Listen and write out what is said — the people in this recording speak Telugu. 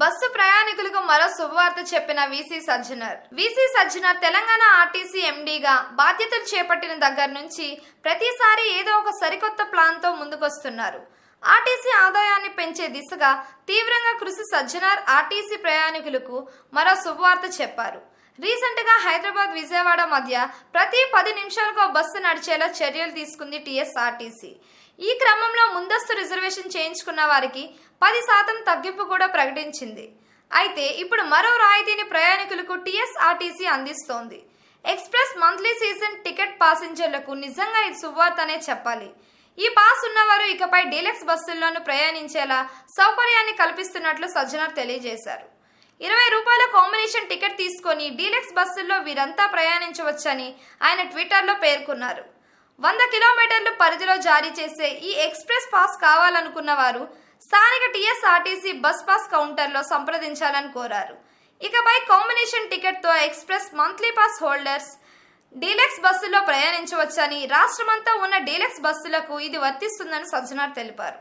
బస్సు ప్రయాణికులకు మరో శుభవార్త చెప్పిన VC Sajjanar. VC Sajjanar Telangana RTC ఎండీగా బాధ్యతలు చేపట్టిన దగ్గర నుంచి ప్రతిసారి ఏదో ఒక సరికొత్త ప్లాన్తో ముందుకొస్తున్నారు. ఆర్టీసీ ఆదాయాన్ని పెంచే దిశగా తీవ్రంగా కృషి సజ్జనార్ ఆర్టీసీ ప్రయాణికులకు మరో శుభవార్త చెప్పారు. రీసెంట్గా హైదరాబాద్ విజయవాడ మధ్య ప్రతి పది నిమిషాలకు బస్సు నడిచేలా చర్యలు తీసుకుంది టీఎస్ఆర్టీసీ. ఈ క్రమంలో ముందస్తు రిజర్వేషన్ చేయించుకున్న వారికి పది శాతం తగ్గింపు కూడా ప్రకటించింది. అయితే ఇప్పుడు మరో రాయితీని ప్రయాణికులకు టీఎస్ఆర్టీసీ అందిస్తోంది. ఎక్స్ప్రెస్ మంత్లీ సీజన్ టికెట్ పాసింజర్లకు నిజంగా ఇది సువార్తనే చెప్పాలి. ఈ పాస్ ఉన్నవారు ఇకపై డీలక్స్ బస్సుల్లోనూ ప్రయాణించేలా సౌకర్యాన్ని కల్పిస్తున్నట్లు సజ్జనర్ తెలియజేశారు. ఇరవై రూపాయల కాంబినేషన్ టికెట్ తీసుకొని డీలక్స్ బస్సుల్లో వీరంతా ప్రయాణించవచ్చని ఆయన ట్విట్టర్లో పేర్కొన్నారు. వంద కిలోమీటర్లు పరిధిలో జారీ చేసే ఈ ఎక్స్ప్రెస్ పాస్ కావాలనుకున్న వారు స్థానిక టీఎస్ఆర్టీసీ బస్ పాస్ కౌంటర్లో సంప్రదించాలని కోరారు. ఇకపై combination టికెట్తో express monthly pass holders deluxe బస్సులో ప్రయాణించవచ్చని రాష్ట్రమంతా ఉన్న డీలక్స్ బస్సులకు ఇది వర్తిస్తుందని సజ్జనార్ తెలిపారు.